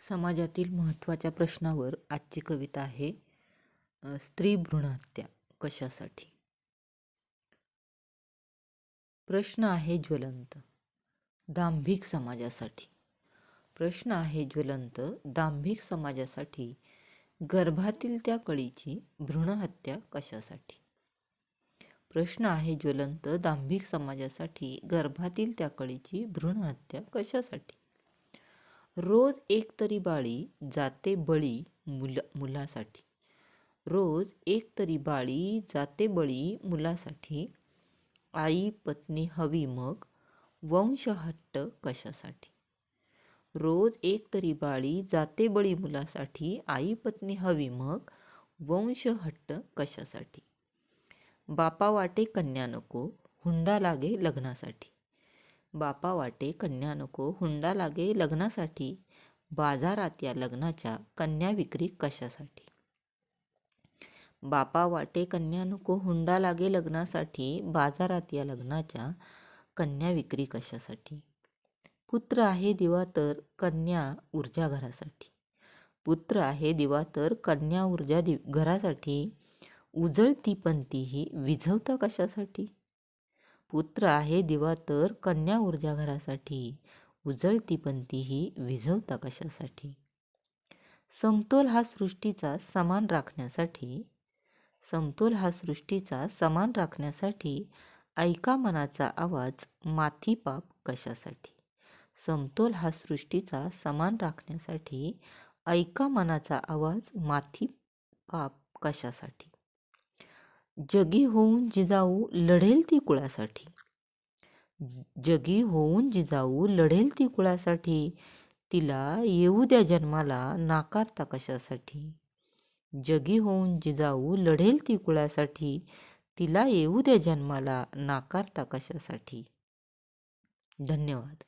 समाजातील महत्त्वाच्या प्रश्नावर आजची कविता आहे स्त्री भ्रूणहत्या कशासाठी? प्रश्न आहे ज्वलंत दांभिक समाजासाठी. प्रश्न आहे ज्वलंत दांभिक समाजासाठी गर्भातील त्या कळीची भ्रूणहत्या कशासाठी? प्रश्न आहे ज्वलंत दांभिक समाजासाठी गर्भातील त्या कळीची भ्रूणहत्या कशासाठी? रोज एक तरी बाळी जाते बळी मुला मुलासाठी. रोज एक तरी बाळी जाते बळी मुलासाठी. आई पत्नी हवी मग वंश हट्ट कशासाठी? रोज एक तरी बाळी जाते बळी मुलासाठी. आई पत्नी हवी मग वंश हट्ट कशासाठी? बापा वाटे कन्या नको हुंडा लागे लग्नासाठी. बापा वाटे कन्या नको हुंडा लागे लग्नासाठी. बाजारात या लग्नाच्या कन्या विक्री कशासाठी? बापा वाटे कन्या नको हुंडा लागे लग्नासाठी. बाजारात या लग्नाच्या कन्या विक्री कशासाठी? पुत्र आहे दिवा तर कन्या ऊर्जा घरासाठी. पुत्र आहे दिवा तर कन्या ऊर्जा दि घरासाठी. उजळती पण ही विझवता कशासाठी? पुत्र आहे दिवा तर कन्या ऊर्जा घरासाठी. उजळती पंती ही विझवता कशासाठी? समतोल हा सृष्टीचा समान राखण्यासाठी समतोल हा सृष्टीचा समान राखण्यासाठी ऐका मनाचा आवाज माथी पाप कशासाठी? समतोल हा सृष्टीचा समान राखण्यासाठी ऐका मनाचा आवाज माथी पाप कशासाठी? जगी होऊन जिजाऊ लढेल ती कुळासाठी. जगी होऊन जिजाऊ लढेल ती कुळासाठी तिला येऊ द्या जन्माला नाकारता कशासाठी? जगी होऊन जिजाऊ लढेल ती कुळासाठी तिला येऊ द्या जन्माला नाकारता कशासाठी? धन्यवाद.